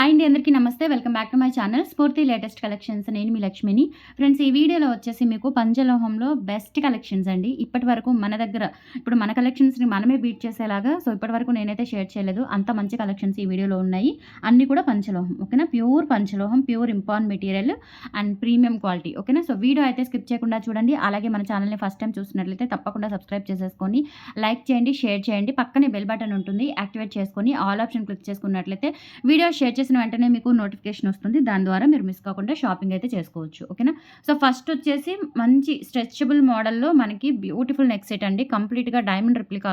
Hi అండి అందరికీ నమస్తే. Welcome back to my channel Spoorthi latest collections నేను మీ లక్ష్మిని. ఫ్రెండ్స్ ఈ వీడియోలో వచ్చేసి మీకు పంచలోహంలో బెస్ట్ కలెక్షన్స్ అండి. ఇప్పటి వరకు మన దగ్గర ఇప్పుడు మన కలెక్షన్స్ని మనమే బీట్ చేసేలాగా సో ఇప్పటి వరకు నేనైతే షేర్ చేయలేదు. అంత మంచి కలెక్షన్స్ ఈ వీడియోలో ఉన్నాయి. అన్నీ కూడా పంచలోహం ఓకేనా? Pure పంచలోహం pure impon material and premium quality ఓకేనా? సో వీడియో అయితే స్కిప్ చేయకుండా చూడండి. అలాగే మన ఛానల్ని ఫస్ట్ టైం చూసినట్లయితే తప్పకుండా సబ్స్క్రైబ్ చేసేసుకొని లైక్ చేయండి షేర్ చేయండి. పక్కనే బెల్ బటన్ ఉంటుంది. యాక్టివేట్ చేసుకొని ఆల్ ఆప్షన్ క్లిక్ చేసుకున్నట్లయితే వీడియో షేర్ చేసి చేసిన వెంటనే మీకు నోటిఫికేషన్ వస్తుంది. దాని ద్వారా మీరు మిస్ కాకుండా షాపింగ్ అయితే చేసుకోవచ్చు. ఓకేనా సో ఫస్ట్ వచ్చేసి మంచి స్ట్రెచబుల్ మోడల్లో మనకి బ్యూటిఫుల్ నెక్ సెట్ అండి. కంప్లీట్గా డైమండ్ రిప్లికా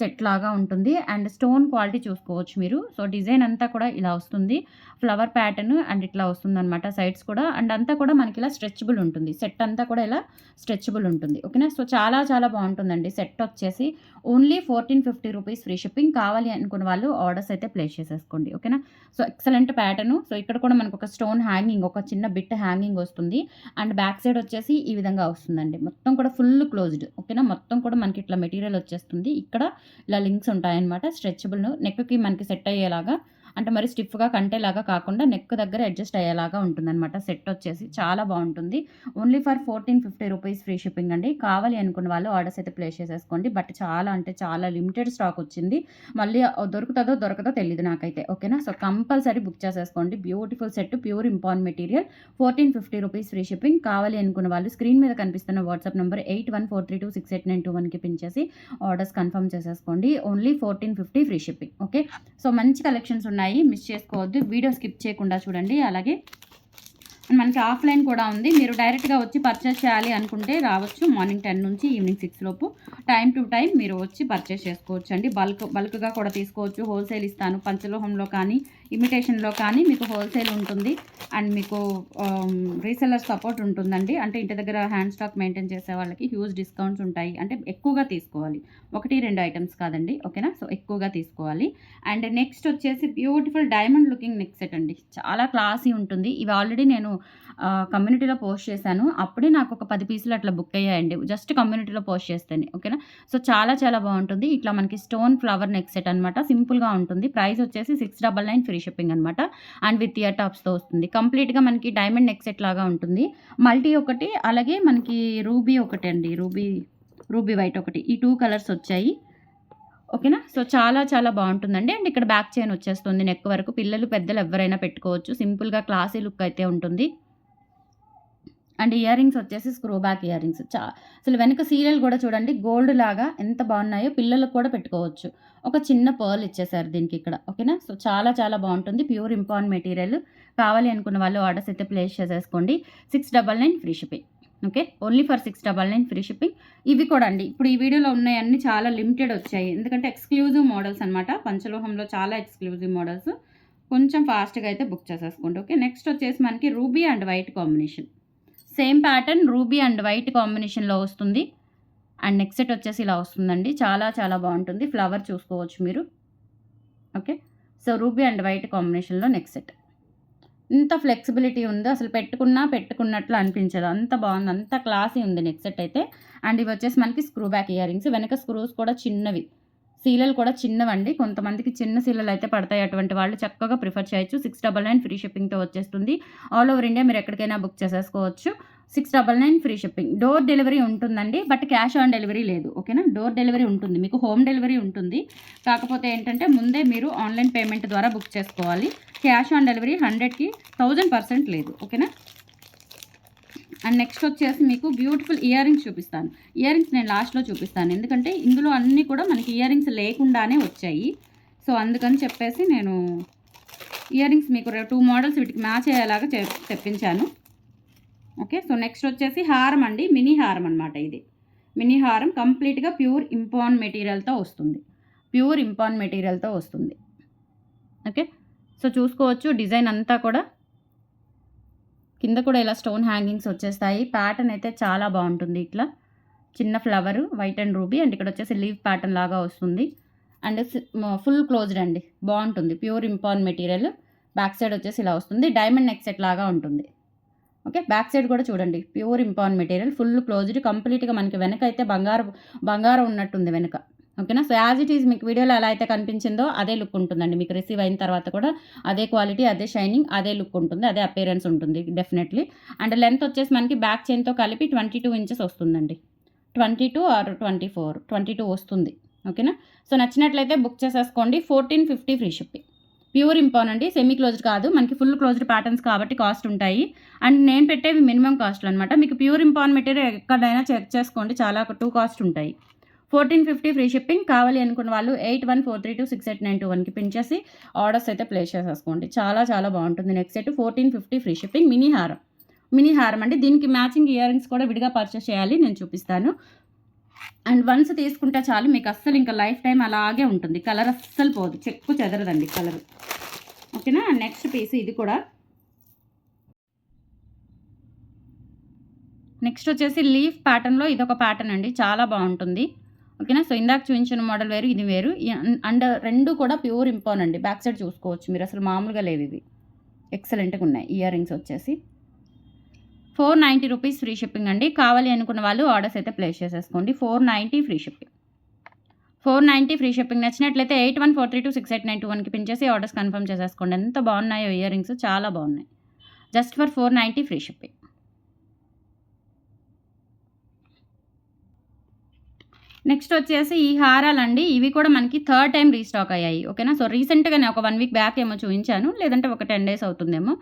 సెట్ లాగా ఉంటుంది. అండ్ స్టోన్ క్వాలిటీ చూసుకోవచ్చు మీరు. సో డిజైన్ అంతా కూడా ఇలా వస్తుంది. ఫ్లవర్ ప్యాటర్న్ అండ్ ఇట్లా వస్తుంది అనమాట సైడ్స్ కూడా. అండ్ అంతా కూడా మనకి ఇలా స్ట్రెచబుల్ ఉంటుంది. సెట్ అంతా కూడా ఇలా స్ట్రెచబుల్ ఉంటుంది. ఓకేనా సో చాలా చాలా బాగుంటుందండి. సెట్ వచ్చేసి only fourteen fifty rupees free shipping కావాలి అనుకున్న వాళ్ళు ఆర్డర్స్ అయితే ప్లేస్ చేసేసుకోండి. ఓకేనా సో ఎక్సలెంట్ ప్యాటర్న్. సో ఇక్కడ కూడా మనకు ఒక స్టోన్ హ్యాంగింగ్ ఒక చిన్న బిట్ హ్యాంగింగ్ వస్తుంది. అండ్ బ్యాక్ సైడ్ వచ్చేసి ఈ విధంగా వస్తుందండి. మొత్తం కూడా ఫుల్ క్లోజ్డ్. ఓకేనా? మొత్తం కూడా మనకి ఇట్లా మెటీరియల్ వచ్చేస్తుంది. ఇక్కడ ఇలా లింక్స్ ఉంటాయన్నమాట. స్ట్రెచబుల్ నెక్కి మనకి సెట్ అయ్యేలాగా అంటే మరి స్టిఫ్గా కంటేలాగా కాకుండా నెక్ దగ్గర అడ్జస్ట్ అయ్యేలాగా ఉంటుందన్నమాట. సెట్ వచ్చేసి చాలా బాగుంటుంది. Only for fourteen fifty rupees free shipping అండి. కావాలి అనుకున్న వాళ్ళు ఆర్డర్స్ అయితే ప్లేస్ చేసేసుకోండి. బట్ చాలా అంటే చాలా లిమిటెడ్ స్టాక్ వచ్చింది. మళ్ళీ దొరుకుతుందో దొరకదో తెలియదు నాకైతే. ఓకేనా? సో కంపల్సరీ బుక్ చేసేసుకోండి. Beautiful set pure impon material. Fourteen fifty rupees free shipping. కావాలి అనుకున్న వాళ్ళు స్క్రీన్ మీద కనిపిస్తున్న WhatsApp number eight one four three two six eight nine two వన్కి పిన్ చేసి ఆర్డర్స్ కన్ఫర్మ్ చేసేసుకోండి. Only fourteen fifty free shipping. Okay? So మంచి collections ఉన్నాయి. మిస్ చేసుకోవద్దు. వీడియో స్కిప్ చేయకుండా చూడండి. అలాగే మనకి ఆఫ్లైన్ కూడా ఉంది. మీరు డైరెక్ట్గా వచ్చి పర్చేస్ చేయాలి అనుకుంటే రావచ్చు. మార్నింగ్ టెన్ నుంచి ఈవినింగ్ సిక్స్ లోపు. టైం టు టైం మీరు వచ్చి పర్చేస్ చేసుకోవచ్చు అండి. బల్క్ బల్క్గా కూడా తీసుకోవచ్చు. హోల్సేల్ ఇస్తాను. పంచలోహంలో కానీ ఇమిటేషన్లో కానీ మీకు హోల్సేల్ ఉంటుంది. అండ్ మీకు um, రీసెల్లర్ సపోర్ట్ ఉంటుందండి. అంటే ఇంటి దగ్గర హ్యాండ్ స్టాక్ మెయింటైన్ చేసే వాళ్ళకి హ్యూజ్ డిస్కౌంట్స్ ఉంటాయి. అంటే ఎక్కువగా తీసుకోవాలి. ఒకటి రెండు ఐటమ్స్ కాదండి. ఓకేనా? సో ఎక్కువగా తీసుకోవాలి. అండ్ నెక్స్ట్ వచ్చేసి beautiful diamond looking neck set అండి. చాలా క్లాసీ ఉంటుంది. ఇవి ఆల్రెడీ నేను కమ్యూనిటీలో పోస్ట్ చేశాను. అప్పుడే నాకు ఒక పది పీసులు అట్లా బుక్ అయ్యాయండి. జస్ట్ కమ్యూనిటీలో పోస్ట్ చేస్తేనే. ఓకేనా? సో చాలా చాలా బాగుంటుంది. ఇట్లా మనకి స్టోన్ ఫ్లవర్ నెక్ సెట్ అనమాట సింపుల్గా ఉంటుంది. ప్రైస్ వచ్చేసి six double nine free shipping అనమాట అండ్ విత్ ఇయర్ టాప్స్తో వస్తుంది. కంప్లీట్గా మనకి డైమండ్ నెక్ సెట్ లాగా ఉంటుంది. మల్టీ ఒకటి అలాగే మనకి రూబీ ఒకటి అండి. రూబీ రూబీ వైట్ ఒకటి. ఈ టూ కలర్స్ వచ్చాయి. ఓకేనా? సో చాలా చాలా బాగుంటుందండి. అండ్ ఇక్కడ బ్యాక్ చైన్ వచ్చేస్తుంది నెక్ వరకు. పిల్లలు పెద్దలు ఎవరైనా పెట్టుకోవచ్చు. సింపుల్గా క్లాసీ లుక్ అయితే ఉంటుంది. అండ్ ఇయర్ రింగ్స్ వచ్చేసి స్క్రూ బ్యాక్ ఇయర్ రింగ్స్ చా అసలు వెనక సీరియల్ కూడా చూడండి. గోల్డ్ లాగా ఎంత బాగున్నాయో పిల్లలకు కూడా పెట్టుకోవచ్చు. ఒక చిన్న పర్ల్ ఇచ్చేసారు దీనికి ఇక్కడ. ఓకేనా? సో చాలా చాలా బాగుంటుంది. Pure impon material. కావాలి అనుకున్న వాళ్ళు ఆర్డర్స్ అయితే ప్లేస్ చేసేసుకోండి. Six double nine free shipping. Okay? Only for six double nine free shipping. ఇవి కూడా అండి. ఇప్పుడు ఈ వీడియోలో ఉన్నాయన్నీ చాలా లిమిటెడ్ వచ్చాయి. ఎందుకంటే ఎక్స్క్లూజివ్ మోడల్స్ అనమాట పంచలోహంలో చాలా ఎక్స్క్లూజివ్ మోడల్స్ కొంచెం ఫాస్ట్గా అయితే బుక్ చేసేసుకోండి. ఓకే? నెక్స్ట్ వచ్చేసి మనకి ruby and white combination. Same pattern ruby and white కాంబినేషన్లో వస్తుంది. అండ్ నెక్స్ట్ సెట్ వచ్చేసి ఇలా వస్తుందండి. చాలా చాలా బాగుంటుంది. ఫ్లవర్ చూసుకోవచ్చు మీరు. Okay? So ruby and white కాంబినేషన్లో నెక్స్ట్ సెట్ ఇంత ఫ్లెక్సిబిలిటీ ఉంది అసలు పెట్టుకున్నా పెట్టుకున్నట్లు అనిపించదు. అంత బాగుంది అంత క్లాసీ ఉంది నెక్ సెట్ అయితే. అండ్ ఇవి వచ్చేసి మనకి స్క్రూ బ్యాక్ ఇయర్ రింగ్స్. వెనక స్క్రూస్ కూడా చిన్నవి. సీలలు కూడా చిన్నవండి. కొంతమందికి చిన్న సీలలు అయితే పడతాయి. అటువంటి వాళ్ళు చక్కగా ప్రిఫర్ చేయొచ్చు. సిక్స్ డబల్ నైన్ ఫ్రీ షిప్పింగ్తో వచ్చేస్తుంది. ఆల్ ఓవర్ ఇండియా మీరు ఎక్కడికైనా బుక్ చేసేసుకోవచ్చు. Six double nine free shipping. Door delivery ఉంటుందండి బట్ క్యాష్ ఆన్ డెలివరీ లేదు ఓకేనా? డోర్ డెలివరీ ఉంటుంది మీకు హోమ్ డెలివరీ ఉంటుంది. కాకపోతే ఏంటంటే ముందే మీరు ఆన్లైన్ పేమెంట్ ద్వారా బుక్ చేసుకోవాలి. క్యాష్ ఆన్ డెలివరీ హండ్రెడ్కి థౌజండ్ పర్సెంట్ లేదు ఓకేనా? అండ్ నెక్స్ట్ వచ్చేసి మీకు బ్యూటిఫుల్ ఇయర్ రింగ్స్ చూపిస్తాను. ఇయర్ రింగ్స్ నేను లాస్ట్లో చూపిస్తాను ఎందుకంటే ఇందులో అన్నీ కూడా మనకి ఇయర్ రింగ్స్ లేకుండానే వచ్చాయి. సో అందుకని చెప్పేసి నేను ఇయర్ రింగ్స్ మీకు టూ మోడల్స్ వీటికి మ్యాచ్ అయ్యేలాగా తెప్పించాను. ఓకే సో నెక్స్ట్ వచ్చేసి హారం అండి మినీ హారం అనమాట ఇది. మినీ హారం కంప్లీట్గా ప్యూర్ ఇంపాన్ మెటీరియల్తో వస్తుంది. ప్యూర్ ఇంపాన్ మెటీరియల్తో వస్తుంది. ఓకే సో చూసుకోవచ్చు డిజైన్ అంతా కూడా. కింద కూడా ఇలా స్టోన్ హ్యాంగింగ్స్ వచ్చేస్తాయి. ప్యాటర్న్ అయితే చాలా బాగుంటుంది ఇట్లా. చిన్న flower white and ruby and ఇక్కడ వచ్చేసి లీవ్ ప్యాటర్న్ లాగా వస్తుంది. అండ్ ఫుల్ క్లోజ్డ్ అండి. బాగుంటుంది. Pure impon material back side వచ్చేసి ఇలా వస్తుంది. డైమండ్ నెక్ సెట్ లాగా ఉంటుంది. ఓకే? బ్యాక్ సైడ్ కూడా చూడండి. Pure impon material full closed కంప్లీట్గా మనకి వెనక అయితే బంగారం బంగారం ఉన్నట్టుంది వెనక. ఓకేనా? సో యాజ్ ఇట్ ఈజ్ మీకు వీడియోలో ఎలా అయితే కనిపించిందో అదే లుక్ ఉంటుందండి. మీకు రిసీవ్ అయిన తర్వాత కూడా అదే క్వాలిటీ అదే షైనింగ్ అదే లుక్ ఉంటుంది అదే అపేరెన్స్ ఉంటుంది డెఫినెట్లీ. అండ్ లెంత్ వచ్చేసి మనకి బ్యాక్ చైన్తో కలిపి ట్వంటీ టూ ఇంచెస్ వస్తుందండి. Twenty two or twenty four twenty two వస్తుంది. ఓకేనా? సో నచ్చినట్లయితే బుక్ చేసేసుకోండి. Fourteen fifty free shipping. Pure impon అండి సెమీ క్లోజ్డ్ కాదు. మనకి ఫుల్ క్లోజ్డ్ ప్యాటర్న్స్ కాబట్టి కాస్ట్ ఉంటాయి. అండ్ నేను పెట్టేవి మినిమం కాస్ట్లు అనమాట మీకు ప్యూర్ ఇంపాన్ మెటీరియల్ ఎక్కడైనా చెక్ చేసుకోండి. చాలా టూ కాస్ట్ ఉంటాయి. ఫోర్టీన్ ఫిఫ్టీ ఫ్రీ షిప్పింగ్ కావాలి అనుకున్న వాళ్ళు eight one four three two six eight nine two వన్కి పిన్ చేసి ఆర్డర్స్ అయితే ప్లేస్ చేసేసుకోండి. చాలా చాలా బాగుంటుంది. Next set fourteen fifty free shipping mini హారం. మినీ హారం అండి. దీనికి మ్యాచింగ్ ఇయర్ రింగ్స్ కూడా విడిగా పర్చేస్ చేయాలి. నేను చూపిస్తాను. అండ్ వన్స్ తీసుకుంటే చాలు మీకు అస్సలు ఇంకా లైఫ్ టైం అలాగే ఉంటుంది. కలర్ అస్సలు పోదు. చెక్కు చెదరదండి కలర్. ఓకేనా? నెక్స్ట్ పీస్ ఇది కూడా. నెక్స్ట్ వచ్చేసి లీఫ్ ప్యాటర్న్లో ఇది ఒక ప్యాటర్న్ అండి. చాలా బాగుంటుంది. ఓకేనా? సో ఇందాక చూపించిన మోడల్ వేరు ఇది వేరు. అండ్ రెండు కూడా ప్యూర్ ఇంపోన్ అండి. బ్యాక్ సైడ్ చూసుకోవచ్చు మీరు. అసలు మామూలుగా లేవు ఇవి. ఎక్సలెంట్గా ఉన్నాయి. ఇయర్ రింగ్స్ వచ్చేసి. Four ninety rupees free shipping అండి. కావాలి అనుకున్న వాళ్ళు ఆర్డర్స్ అయితే ప్లేస్ చేసేసుకోండి. Four ninety free shipping. Four ninety free shipping నచ్చినట్లయితే eight one four three two six eight nine two వన్కి పిన్ చేసి ఆర్డర్స్ కన్ఫర్మ్ చేసేసుకోండి. ఎంత బాగున్నాయో ఇయర్ రింగ్స్ చాలా బాగున్నాయి. Just for four ninety free shipping. Next వచ్చేసి ఈ హారాలండి. ఇవి కూడా మనకి థర్డ్ టైం రీస్టాక్ అయ్యాయి. ఓకేనా? సో రీసెంట్గానే ఒక వన్ వీక్ బ్యాక్ ఏమో చూపించాను. లేదంటే ఒక టెన్ డేస్ అవుతుందేమో.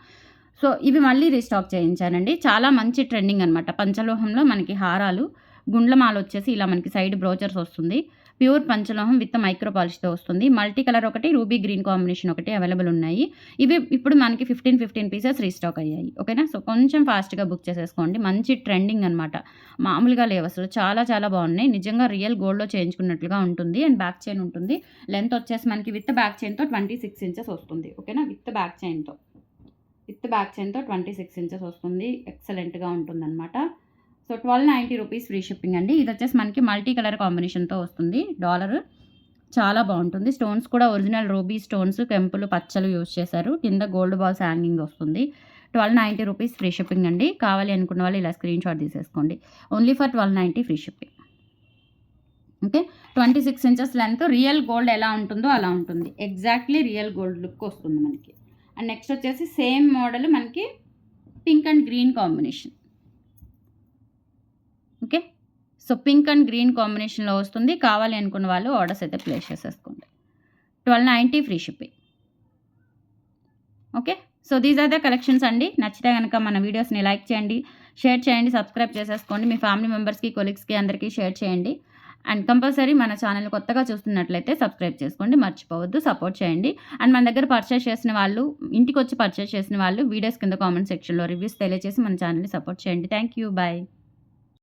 సో ఇవి మళ్ళీ రీస్టాక్ చేయించానండి. చాలా మంచి ట్రెండింగ్ అనమాట పంచలోహంలో మనకి హారాలు గుండ్లమాల వచ్చేసి ఇలా మనకి సైడ్ బ్రోచర్స్ వస్తుంది. ప్యూర్ పంచలోహం విత్ మైక్రో పాలిష్తో వస్తుంది. మల్టీ కలర్ ఒకటి రూబీ గ్రీన్ కాంబినేషన్ ఒకటి అవైలబుల్ ఉన్నాయి. ఇవి ఇప్పుడు మనకి ఫిఫ్టీన్ ఫిఫ్టీన్ పీసెస్ రీస్టాక్ అయ్యాయి. ఓకేనా? సో కొంచెం ఫాస్ట్గా బుక్ చేసేసుకోండి. మంచి ట్రెండింగ్ అనమాట మామూలుగా లేవు అసలు. చాలా చాలా బాగున్నాయి. నిజంగా రియల్ గోల్డ్లో చేయించుకున్నట్లుగా ఉంటుంది. అండ్ బ్యాక్ చైన్ ఉంటుంది. లెంత్ వచ్చేసి మనకి విత్ బ్యాక్ చైన్తో ట్వంటీ సిక్స్ ఇంచెస్ వస్తుంది. ఓకేనా? విత్ బ్యాక్ చైన్తో. విత్ బ్యాక్ చైన్తో ట్వంటీ సిక్స్ ఇంచెస్ వస్తుంది. ఎక్సలెంట్గా ఉంటుందన్నమాట. So twelve ninety rupees free shipping అండి. ఇది వచ్చేసి మనకి మల్టీ కలర్ కాంబినేషన్తో వస్తుంది. డాలర్ చాలా బాగుంటుంది. స్టోన్స్ కూడా ఒరిజినల్ రూబీ స్టోన్స్ కెంపులు పచ్చలు యూస్ చేశారు. కింద గోల్డ్ బాల్స్ హ్యాంగింగ్ వస్తుంది. Twelve ninety rupees free shipping అండి. కావాలి అనుకున్న వాళ్ళు ఇలా స్క్రీన్ షాట్ తీసేసుకోండి. Only for twelve ninety free shipping. Okay? Twenty six inches length. Real gold ఎలా ఉంటుందో అలా ఉంటుంది. ఎగ్జాక్ట్లీ రియల్ గోల్డ్ లుక్ వస్తుంది మనకి. అండ్ నెక్స్ట్ వచ్చేసి సేమ్ మోడల్ మనకి pink and green combination. Okay? So pink and green కాంబినేషన్లో వస్తుంది. కావాలి అనుకున్న వాళ్ళు ఆర్డర్స్ అయితే ప్లేస్ చేసేసుకోండి. Twelve ninety free shipping. Okay? So these are the collections అండి. నచ్చితే కనుక మన వీడియోస్ని లైక్ చేయండి షేర్ చేయండి సబ్స్క్రైబ్ చేసేసుకోండి. మీ ఫ్యామిలీ మెంబర్స్కి కొలీగ్స్కి అందరికీ షేర్ చేయండి. అండ్ కంపల్సరీ మన ఛానల్ కొత్తగా చూస్తున్నట్లయితే సబ్స్క్రైబ్ చేసుకోండి మర్చిపోవద్దు సపోర్ట్ చేయండి. అండ్ మన దగ్గర పర్చేస్ చేసిన వాళ్ళు ఇంటికి వచ్చి పర్చేస్ చేసిన వాళ్ళు వీడియోస్ కింద కామెంట్ సెక్షన్లో రివ్యూస్ తెలియజేసి మన ఛానల్ని సపోర్ట్ చేయండి. Thank you bye